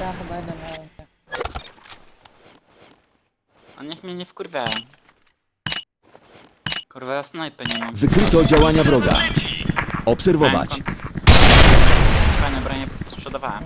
Ja chyba jeden miałem. A niech mnie nie wkurwiają. Kurwa, ja snajpy nie mam. Wykryto działania wroga. Obserwować. konto z... Fajne branie sprzedawałem.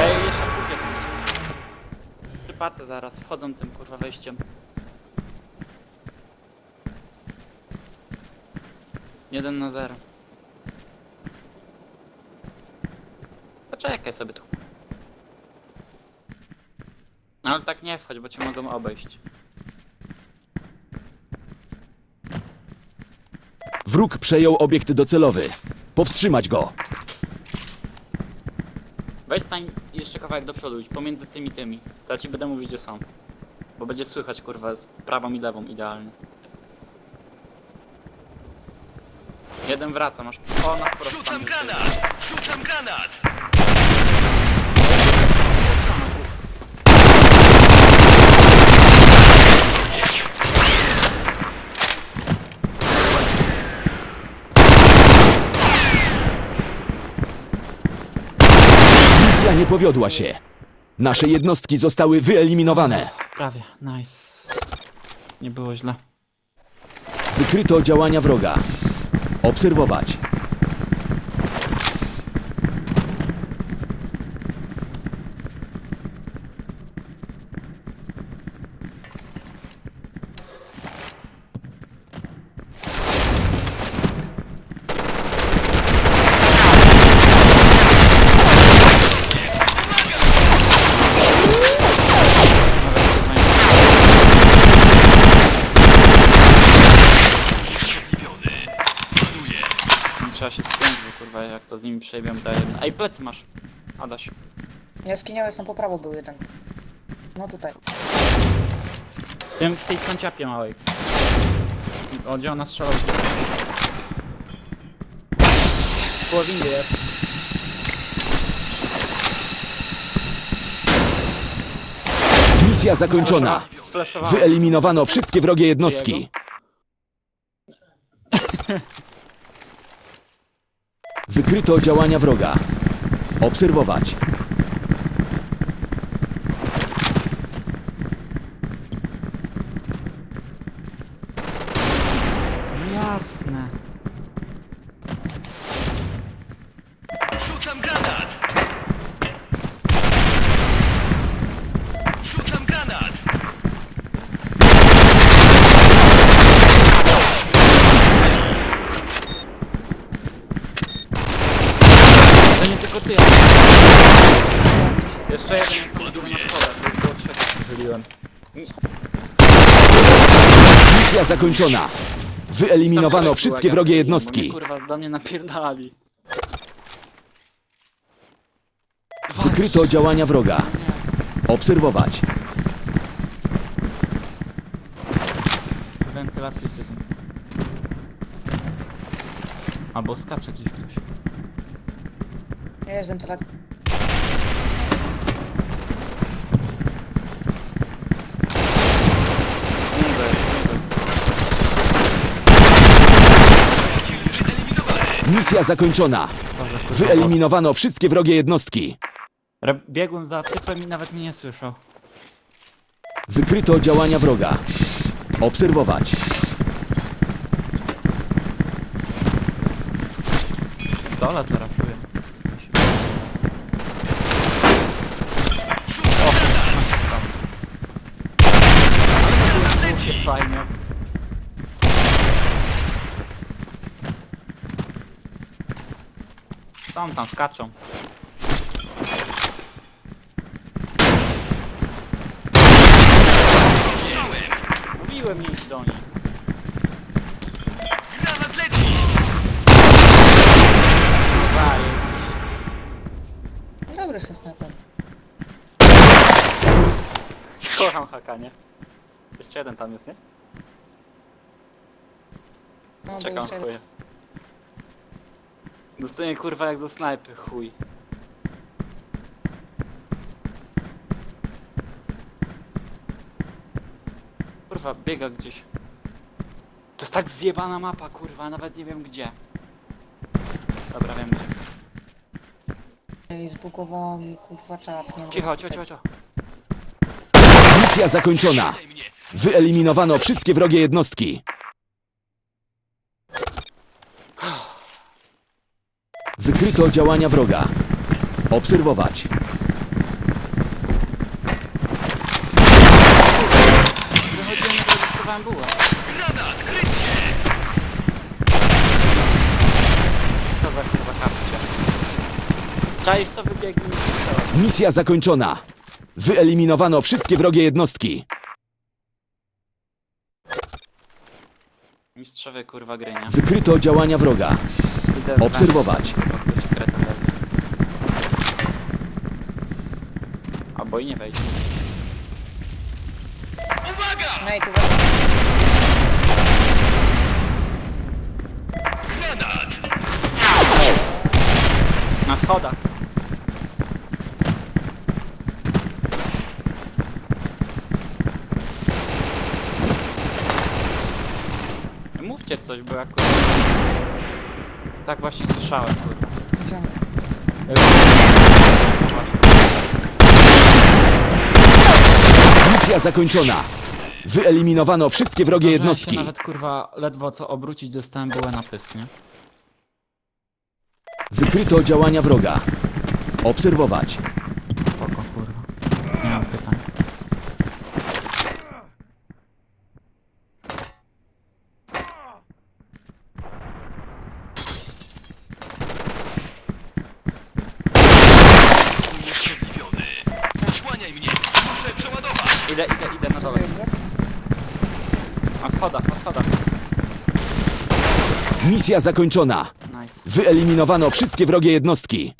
Ej, jeszcze dwóch jest. Trzy pace zaraz, wchodzą tym kurwa wejściem. Jeden na zero. Poczekaj sobie tu. No ale tak nie wchodź, bo cię mogą obejść. Wróg przejął obiekt docelowy. Powstrzymać go. Weź stań jeszcze kawałek do przodu, idź pomiędzy tymi tymi. To ja ci będę mówić gdzie są. Bo będzie słychać kurwa z prawą i lewą idealnie. Jeden wraca, masz o na wprost. tam Rzucam jest granat! Rzucam granat! Misja nie powiodła się. Nasze jednostki zostały wyeliminowane. Prawie, nice. Nie było źle. Wykryto działania wroga. Obserwować. Trzeba się spiąć, bo kurwa jak to z nimi przejebiam daję. Ej, plecy masz. Adaś. Jaskiniowe są po prawo był jeden. No tutaj. W, tym, w tej kanciapie małej. O, gdzie ona strzela? W połowinie jest. Misja zakończona. Wyeliminowano wszystkie wrogie jednostki. Wykryto działania wroga. Obserwować. No jasne. Rzucam granat! Rzucam granat! To nie tylko ty. Jeszcze jeden jest tam drugi na schodach, bo było trzech. Misja zakończona. Wyeliminowano Tam wszystkie trzech wrogie jednostki. Bo mnie, kurwa, do mnie napierdalali. Wykryto działania wroga. Obserwować. Wentylacji typu. Albo skacze gdzieś ktoś. Jest wentylacja. Nie weź, nie weź. Misja zakończona. Wyeliminowano wszystkie wrogie jednostki. Re- Biegłem za typem i nawet mnie nie słyszał. Wykryto działania wroga. Obserwować. Dole to rafuje. O, Ale to jest fajnie. Tam, tam skaczą. Mówiłem nie iść do nich. Granat leci! Zaje. Dobry system. Kocham hakanie. Jeszcze jeden tam jest, nie? No, był Czekam, jeszcze jeden. chuję. Dostaję kurwa jak za snajpy, chuj. Kurwa, biega gdzieś. To jest tak zjebana mapa, kurwa, nawet nie wiem gdzie. Dobra, wiem gdzie. Ej, zbugowało mi kurwa czat. Nie mogę Cicho, cicho, cicho. Misja zakończona. Wyeliminowano wszystkie wrogie jednostki. Wykryto działania wroga. Obserwować. Wychodziłem, nie rejestrowałem bułę. Granat, kryć się! Co za kurwa kapcie. Czaisz to wybiegnij. Misja zakończona. Wyeliminowano wszystkie wrogie jednostki. Mistrzowie kurwa gry, nie? Wykryto działania wroga. Obserwować. Albo i nie. Uwaga! No i tu! Na schodach. Mówcie coś, bo jak kurwa... Tak właśnie słyszałem, kurwa. Misja zakończona. Wyeliminowano wszystkie wrogie Zdążyłem jednostki. się nawet kurwa ledwo co obrócić, dostałem byłe na pysk, nie? Wykryto działania wroga. Obserwować. Spoko, kurwa. Nie mam pytań. Niesprawiedliwiony. Osłaniaj mnie! Muszę przeładować! Idę, idę, idę na dole. Na schodach, na schodach. Misja zakończona. Nice. Wyeliminowano wszystkie wrogie jednostki.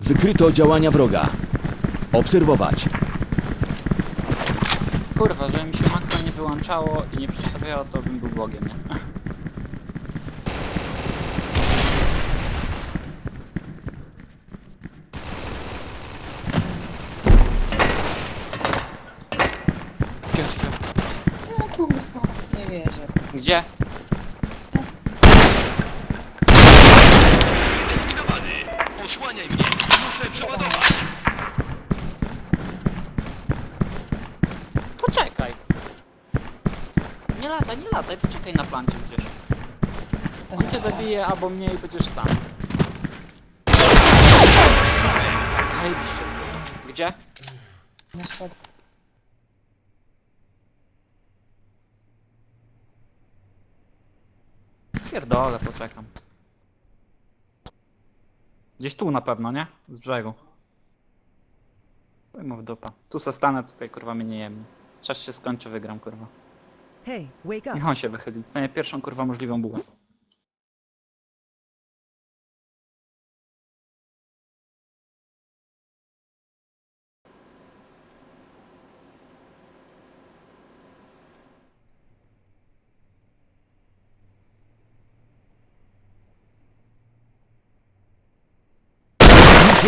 Wykryto działania wroga. Obserwować. Kurwa, że mi się makro nie wyłączało i nie przedstawiało, to bym był bogiem, nie? Gdzie, gdzie? No kurwa, nie wierzę. Gdzie? Poczekaj. Nie lataj, nie lataj, poczekaj na plancie gdzieś. On cię zabije albo mnie i będziesz sam. Zajebiście. Gdzie? Na schody. Pierdolę, poczekam. Gdzieś tu na pewno, nie? Z brzegu. Pojmę w dupa. Tu se stanę, tutaj kurwa mnie nie. Czas się skończy, wygram kurwa. Hey, wake up. Niech on się wychyli, dostanie pierwszą kurwa możliwą bułę.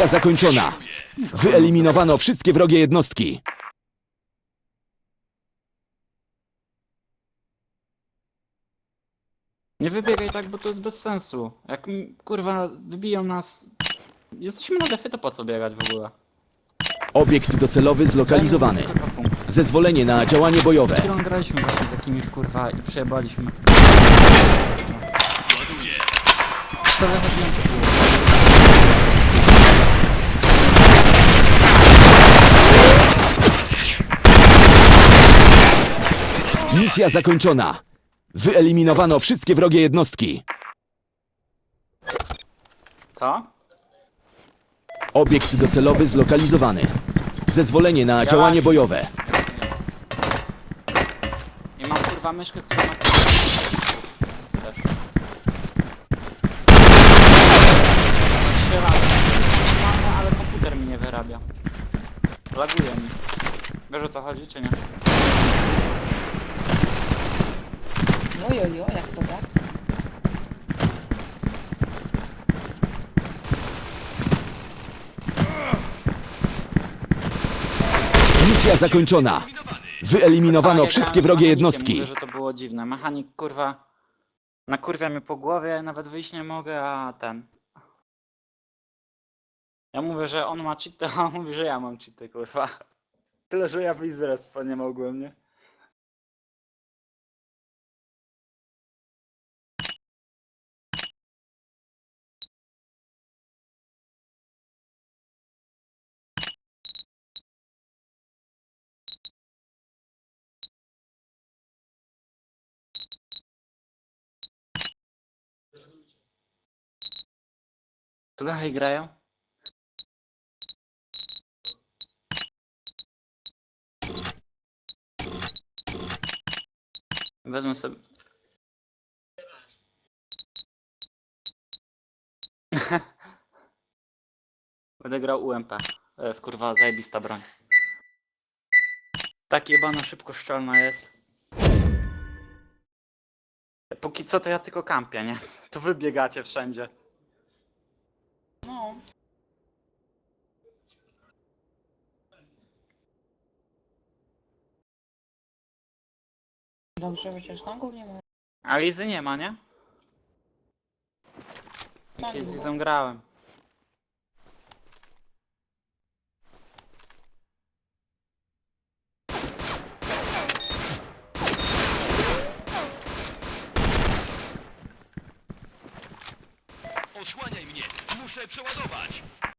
Misja zakończona. Wyeliminowano wszystkie wrogie jednostki. Nie wybiegaj tak, bo to jest bez sensu. Jak m, kurwa wybiją nas... Jesteśmy na defy, to po co biegać w ogóle? Obiekt docelowy zlokalizowany. Zezwolenie na działanie bojowe. Chwilą graliśmy właśnie z jakimiś kurwa i przejebaliśmy. Co wychodziłem to Misja zakończona. Wyeliminowano wszystkie wrogie jednostki. Co? Obiekt docelowy zlokalizowany. Zezwolenie na działanie bojowe. I mam kurwa myszkę, która ma... Też. Trzy razy. Normalne, ale komputer mi nie wyrabia. Laguje mi. Wiesz o co chodzi, czy nie? Ojojo, jak to tak? Misja zakończona. Wyeliminowano wszystkie wrogie jednostki. Mówię, że to było dziwne. Mechanik kurwa nakurwia mnie po głowie, nawet wyjść nie mogę, a ten. Ja mówię, że on ma cheaty, a on mówi, że ja mam cheaty, kurwa. Tyle, że ja wyjść z respa nie mogłem, nie? Tu dalej grają? Wezmę sobie. Będę grał UMP. To jest kurwa zajebista broń. Tak jebana szybkoszczelna jest. Póki co to ja tylko kampię, nie? To wy biegacie wszędzie. No. Dobrze, chociaż na głównie mówię. A Lizy nie ma, nie? Na Kiedyś z. Lizą grałem. Osłaniaj mnie. Muszę przeładować.